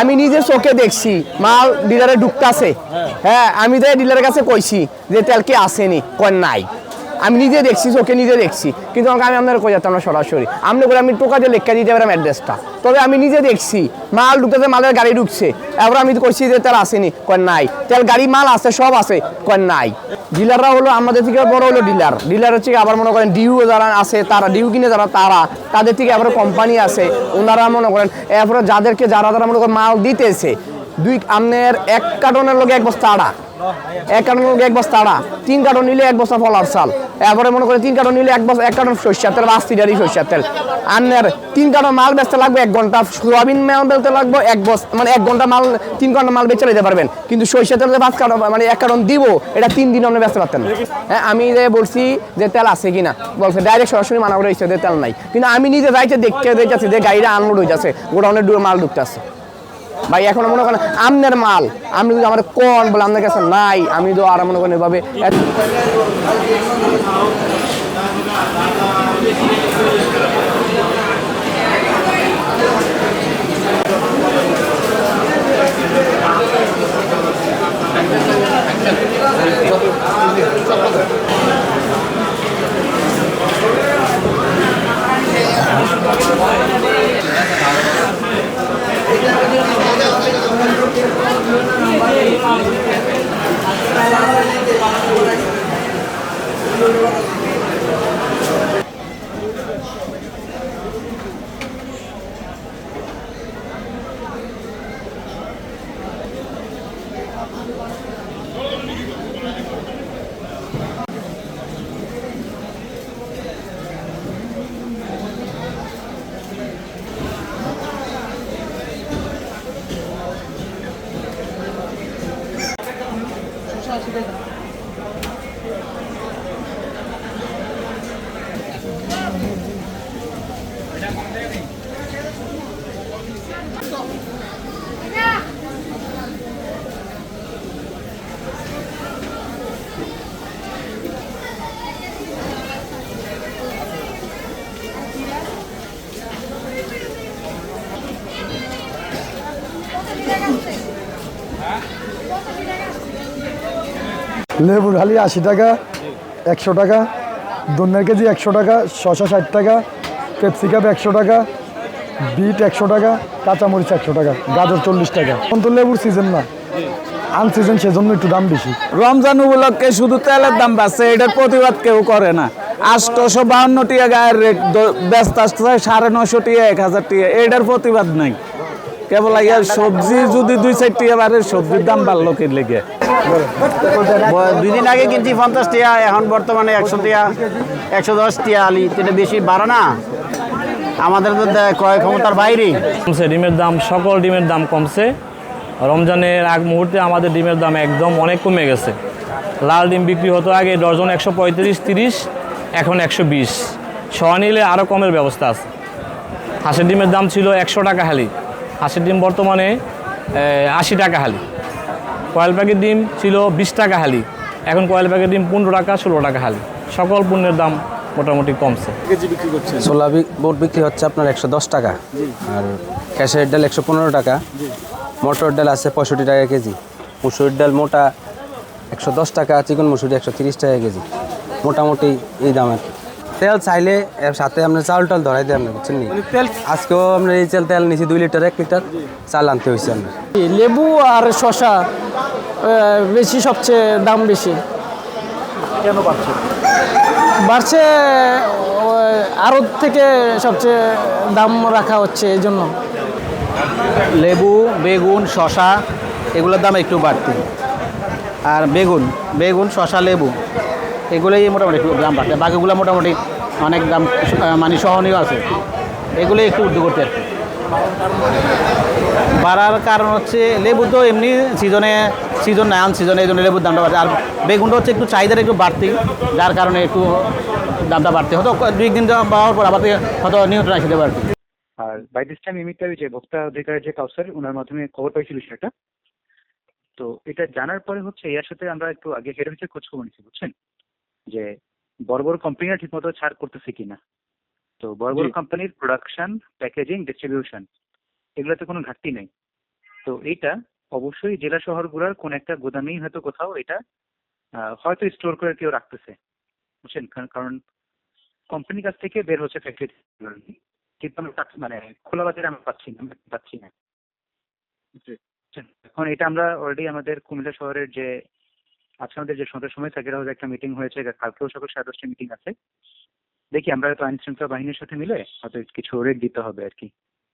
আমি নিজে চোখে দেখছি মাল ডিলারে ঢুকতাছে। হ্যাঁ। আমি তো ডিলারের কাছে কইছি যে তেল কি আসেনি কয় নাই। আমি নিজে দেখছি, চোখে নিজে দেখছি। কিন্তু আমাকে আমি আপনার কই যেতাম না সরাসরি? আপনি করে আমি টোকা দিয়ে লেখা দিতে পারলাম অ্যাড্রেসটা তবে আমি নিজে দেখছি, মাল ঢুকতেছে মালের গাড়ি ঢুকছে। এবার আমি তো কইছি যে তেল আসেনি, কয় নাই। তেল গাড়ি, মাল আছে, সব আছে, কয় নাই। ডিলাররা হলো আমাদের থেকে বড় হলো ডিলার। ডিলার হচ্ছে আবার মনে করেন ডিউ যারা আছে, তারা ডিউ কিনে যারা, তারা। তাদের থেকে আবার কোম্পানি আছে, ওনারা মনে করেন, এরপরে যাদেরকে যারা যারা মনে করেন মাল দিতেছে। দুই, আপনার এক কার্টনের লোক এক বস্তা আড়া। এক কার্টন এক বস্তা আড়া। তিন কার্টন নিলে এক বস্তা ফলার চাল। এরপরে মনে করে তিন কার্টন নিলে এক বস্তা এক কার্টন সরিষার তেল আশি ডারি সরিষার তেল। আপনার তিন কার্টন মাল বেচতে লাগবে এক ঘণ্টা। সোয়াবিন মাল বেচতে লাগবে এক বস মানে এক ঘণ্টা মাল তিন ঘণ্টা মাল বেচে নিতে পারবেন। কিন্তু সরিষার তেল যে পাঁচ কার্টন মানে এক কার্টন দিব, এটা তিন দিন আপনি বেচতে পারতেন হ্যাঁ আমি যে বলছি যে তেল আছে কিনা, বলছে ডাইরেক্ট সরাসরি মানা করে যে তেল নাই। কিন্তু আমি নিজে যাইতে দেখতে দেখতেছি যে গাড়িটা আনলোড হয়ে যাচ্ছে গোডাউনের ডুবে মাল ঢুকতেছে। ভাই, এখন মনে করেন আমনের মাল। আমি যদি আমার কোন বলে আপনার কাছে নাই, আমি তো আর মনে করেন এভাবে Thank you. 要吃这个。Thank you. লেবু ঢালি আশি টাকা, একশো টাকা দন্যের কেজি একশো টাকা শশা ষাট টাকা ক্যাপসিকাম একশো টাকা, বিট একশো টাকা, কাঁচামরিচ একশো টাকা, গাজর চল্লিশ টাকা। এখন তো লেবুর সিজন না। আনসিজন সেজন্য একটু দাম বেশি। রমজান উপলক্ষে শুধু তেলের দাম বাড়ছে, এটার প্রতিবাদ কেউ করে না। আটশোশো বাহান্ন টিয়া গায়ের রেট ব্যস্ত আসতে সাড়ে নশো টিয়া, এক হাজার টিয়া, এটার প্রতিবাদ নাই। কেবল ইয়ার সবজি যদি দুই চার টিয়া বাড়ে সবজির দাম বাড়লো কি লেগে? দুই দিন আগে কিনছি পঞ্চাশ টিয়া এখন বর্তমানে একশো টিয়া একশো দশ টিয়া আলি তো এটা বেশি বাড়ে না। আমাদের তো ক্রয় ক্ষমতার বাইরে। কমছে ডিমের দাম সকল ডিমের দাম কমছে। রমজানের আগ মুহূর্তে আমাদের ডিমের দাম একদম অনেক কমে গেছে। লাল ডিম বিক্রি হতো আগে ডজন একশো পঁয়ত্রিশ তিরিশ এখন একশো বিশ। ছ নিলে আরও কমের ব্যবস্থা আছে। হাঁসের ডিমের দাম ছিল একশো টাকা হালি। হাঁসের ডিম বর্তমানে আশি টাকা হালি। কয়েল প্যাকেট ডিম ছিল বিশ টাকা হালি। এখন কয়েল প্যাকেট ডিম পনেরো টাকা ষোলো টাকা হালি। সকল পণ্যের দাম মোটামুটি কমছে। ছোলা বুট বিক্রি হচ্ছে আপনার একশো দশ টাকা। আর ক্যাশের ডাল একশো পনেরো টাকা। মটর ডাল আছে পঁয়ষট্টি টাকা কেজি। মুসুর ডাল মোটা একশো দশ টাকা চিকন মুসুরি একশো তিরিশ টাকা কেজি। মোটামুটি এই দাম আর কি। তেল চাইলে এর সাথে আপনার চাল টাল ধরাই দেয় আপনার বুঝছেন তেল আজকেও আমরা এই তেল তেল নিছি দুই লিটার এক লিটার চাল আনতে হয়েছে আপনার লেবু আর শশা বেশি সবচেয়ে দাম বেশি? কেন বাড়ছে? বাড়ছে আড়ত থেকে সবচেয়ে দাম রাখা হচ্ছে এই জন্য। লেবু বেগুন শশা এগুলোর দাম একটু বাড়তি। আর বেগুন বেগুন শশা লেবু। এগুলোই মোটামুটি দাম বাড়ছে। বাকিগুলো মোটামুটি অনেক দাম মানে সহনীয় আছে। এগুলোই একটু উদ্যোগ করতে আর। বাড়ার কারণ হচ্ছে লেবু তো এমনি সিজনে, সিজন না আন সিজনে এই জন্য লেবুর দামটা বাড়ছে। আর বেগুনটা হচ্ছে একটু চাহিদাটা একটু বাড়তি, যার কারণে একটু দামটা বাড়তে হতো। দুই একদিন পাওয়ার পর আবার হয়তো নিয়ন্ত্রণ আসতে পারে আর বাই দিস টাইম এমিটা যে ভোক্তা অধিকারের যে কাউসার ওনার মাধ্যমে খবর পাইছিল সেটা। তো এটা জানার পরে হচ্ছে এর সাথে আমরা একটু আগে হেড অফিসে খোঁজ খবর নিচ্ছি, বুঝছেন? যে বড় বড় কোম্পানিরা ঠিকমতো ছাড় করতেছে কিনা। তো বড় বড় কোম্পানির প্রোডাকশন প্যাকেজিং ডিস্ট্রিবিউশন এগুলোতে কোনো ঘাটতি নেই। তো এইটা অবশ্যই জেলা শহরগুলোর কোন একটা গোদামেই হয়তো কোথাও এটা হয়তো স্টোর করে কেউ রাখতেছে। বুঝছেন? কারণ- কোম্পানির কাছ থেকে বের হচ্ছে ফ্যাক্টরি কিন্তু আমরা পাচ্ছি- মানে খোলা বাজারে আমরা পাচ্ছি না পাচ্ছি না। এখন এটা আমরা অলরেডি আমাদের কুমিল্লা শহরের যে আজকে আমাদের যে সন্ধ্যার সময় থাকে এটা একটা মিটিং হয়েছে কালকেও সকাল সাড়ে দশটা মিটিং আছে। দেখি আমরা তো আইন শৃঙ্খলা বাহিনীর সাথে মিলে হয়তো কিছু রেট দিতে হবে আর কি।